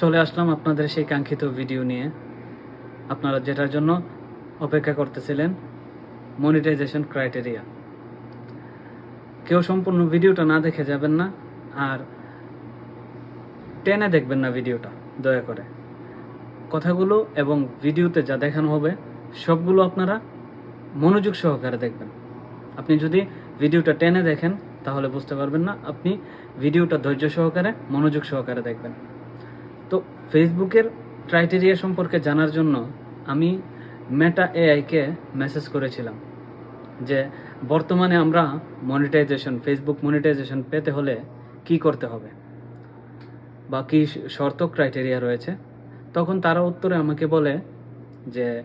চলে আসলাম আপনাদের সেই কাঙ্ক্ষিত ভিডিও নিয়ে। আপনারা যেটার জন্য অপেক্ষা করতেছিলেন মনিটাইজেশন ক্রাইটেরিয়া কেউ সম্পূর্ণ ভিডিওটা না দেখে যাবেন না, আর টেনে দেখবেন না ভিডিওটা দয়া করে। কথাগুলো এবং ভিডিওতে যা দেখানো হবে, সবগুলো আপনারা মনোযোগ সহকারে দেখবেন। আপনি যদি ভিডিওটা টেনে দেখেন, তাহলে বুঝতে পারবেন না, আপনি ভিডিওটা ধৈর্য সহকারে, মনোযোগ সহকারে দেখবেন। তো ফেসবুকের ক্রাইটেরিয়া সম্পর্কে জানার জন্য আমি মেটা এআইকে মেসেজ করেছিলাম যে বর্তমানে আমরা মনিটাইজেশন ফেসবুক মনিটাইজেশন পেতে হলে কি করতে হবে বা কি শর্ত ক্রাইটেরিয়া রয়েছে। তখন তারা উত্তরে আমাকে বলে যে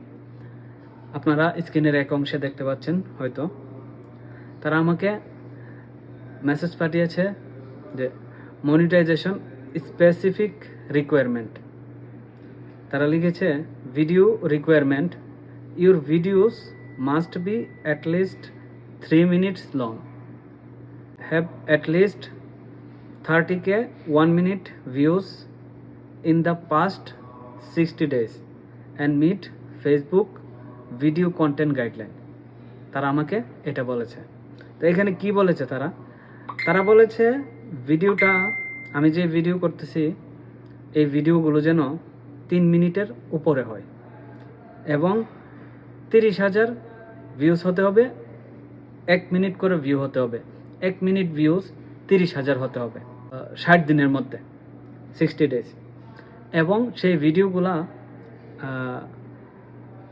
আপনারা স্ক্রিনের এক অংশে দেখতে পাচ্ছেন হয়তো। তারা আমাকে মেসেজ পাঠিয়েছে যে মনিটাইজেশন স্পেসিফিক রিকোয়ারমেন্ট তারা লিখেছে video requirement your videos must be at least three minutes long have at least thirty K one minute views in the past sixty days and meet Facebook video content guideline তারা আমাকে এটা বলেছে। তো এখানে কি বলেছে তারা? তারা বলেছে ভিডিওটা আমি যে ভিডিও করতেছি এই ভিডিওগুলো যেন তিন মিনিটের উপরে হয় এবং তিরিশ হাজার ভিউজ হতে হবে, এক মিনিট করে ভিউ হতে হবে, এক মিনিট ভিউজ তিরিশ হাজার হতে হবে, ষাট দিনের মধ্যে সিক্সটি ডেজ এবং সেই ভিডিওগুলা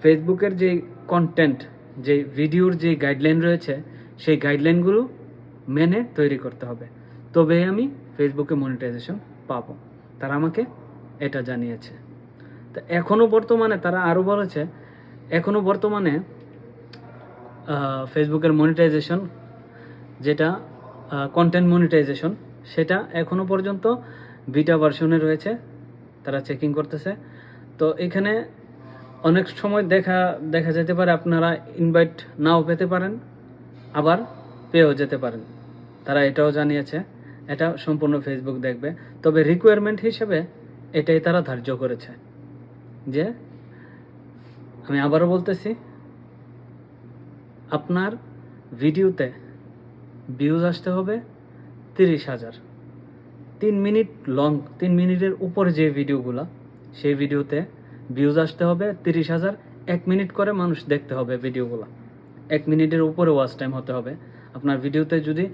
ফেসবুকের যে কন্টেন্ট যে ভিডিওর যে গাইডলাইন রয়েছে, সেই গাইডলাইনগুলো মেনে তৈরি করতে হবে। তবে আমি ফেসবুকে মনিটাইজেশন পাবো। তারা আমাকে এটা জানিয়েছে। তো এখনও বর্তমানে তারা আরও বলেছে এখনও বর্তমানে ফেসবুকের মনিটাইজেশন যেটা কন্টেন্ট মনিটাইজেশন সেটা এখনও পর্যন্ত বিটা ভার্সনে রয়েছে, তারা চেকিং করতেছে। তো এখানে অনেক সময় দেখা দেখা যেতে পারে আপনারা ইনভাইট নাও পেতে পারেন, আবার পেয়েও যেতে পারেন। তারা এটাও জানিয়েছে। এটা সম্পূর্ণ ফেসবুক দেখবে। তবে রিকোয়ারমেন্ট হিসেবে এটাই তারা ধার্য করেছে। যে আমি আবারও বলতেছি, আপনার ভিডিওতে ভিউজ আসতে হবে তিরিশ হাজার। তিন মিনিট লং তিন মিনিটের উপরে যে ভিডিওগুলো, সেই ভিডিওতে ভিউজ আসতে হবে তিরিশ হাজার। এক মিনিট করে মানুষ দেখতে হবে ভিডিওগুলো। এক মিনিটের উপরে ওয়াচ টাইম হতে হবে। আপনার ভিডিওতে যদি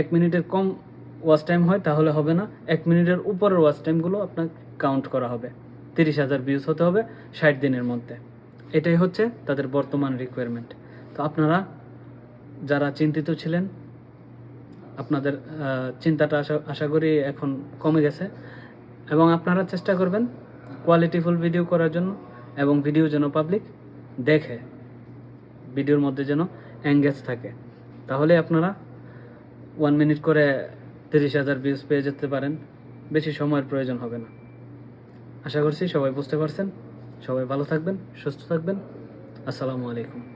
এক মিনিটের কম ওয়াচ টাইম হয়, তাহলে হবে না। এক মিনিটের উপরের ওয়াচ টাইমগুলো আপনার কাউন্ট করা হবে। তিরিশ হাজার ভিউজ হতে হবে ষাট দিনের মধ্যে। এটাই হচ্ছে তাদের বর্তমান রিকোয়ারমেন্ট তো আপনারা যারা চিন্তিত ছিলেন, আপনাদের চিন্তাটা আশা আশা করি এখন কমে গেছে। এবং আপনারা চেষ্টা করবেন কোয়ালিটিফুল ভিডিও করার জন্য এবং ভিডিও যেন পাবলিক দেখে ভিডিওর মধ্যে যেন এঙ্গেজ থাকে। তাহলে আপনারা ওয়ান মিনিট করে তিরিশ হাজার ভিউজ পেয়ে যেতে পারেন। বেশি সময়ের প্রয়োজন হবে না। আশা করছি সবাই বুঝতে পারছেন। সবাই ভালো থাকবেন, সুস্থ থাকবেন। আসসালামু আলাইকুম।